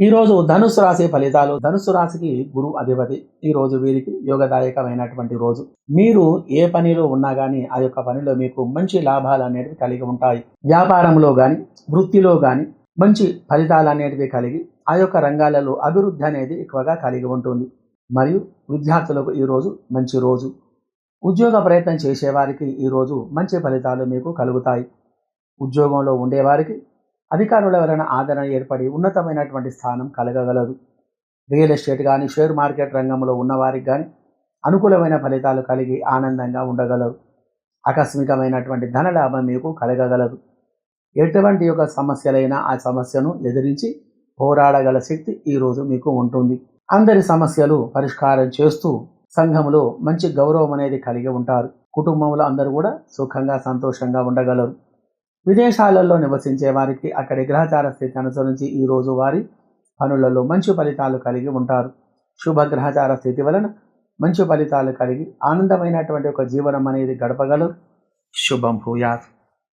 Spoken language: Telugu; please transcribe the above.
ఈరోజు ధనుసు రాశి ఫలితాలు. ధనుసు రాశికి గురు అధిపతి. ఈ రోజు వీరికి యోగదాయకమైనటువంటి రోజు. మీరు ఏ పనిలో ఉన్నా కానీ ఆ యొక్క పనిలో మీకు మంచి లాభాలు అనేటివి కలిగి ఉంటాయి. వ్యాపారంలో కానీ వృత్తిలో కానీ మంచి ఫలితాలు అనేటివి కలిగి ఆ యొక్క రంగాలలో అభివృద్ధి అనేది ఎక్కువగా కలిగి ఉంటుంది. మరియు విద్యార్థులకు ఈరోజు మంచి రోజు. ఉద్యోగ ప్రయత్నం చేసేవారికి ఈరోజు మంచి ఫలితాలు మీకు కలుగుతాయి. ఉద్యోగంలో ఉండేవారికి అధికారుల వలన ఆదరణ ఏర్పడి ఉన్నతమైనటువంటి స్థానం కలగగలదు. రియల్ ఎస్టేట్ కానీ షేర్ మార్కెట్ రంగంలో ఉన్నవారికి కానీ అనుకూలమైన ఫలితాలు కలిగి ఆనందంగా ఉండగలరు. ఆకస్మికమైనటువంటి ధనలాభం మీకు కలగగలదు. ఎటువంటి యొక్క సమస్యలైనా ఆ సమస్యను ఎదిరించి పోరాడగల శక్తి ఈరోజు మీకు ఉంటుంది. అందరి సమస్యలు పరిష్కారం చేస్తూ సంఘంలో మంచి గౌరవం అనేది కలిగి ఉంటారు. కుటుంబంలో అందరూ కూడా సుఖంగా సంతోషంగా ఉండగలరు. విదేశాలలో నివసించే వారికి అక్కడి గ్రహచార స్థితి అనుసరించి ఈ వారి పనులలో మంచి ఫలితాలు కలిగి ఉంటారు. శుభ గ్రహచార స్థితి వలన మంచి ఫలితాలు కలిగి ఆనందమైనటువంటి ఒక జీవనం అనేది గడపగలరు. శుభం భూయాత్.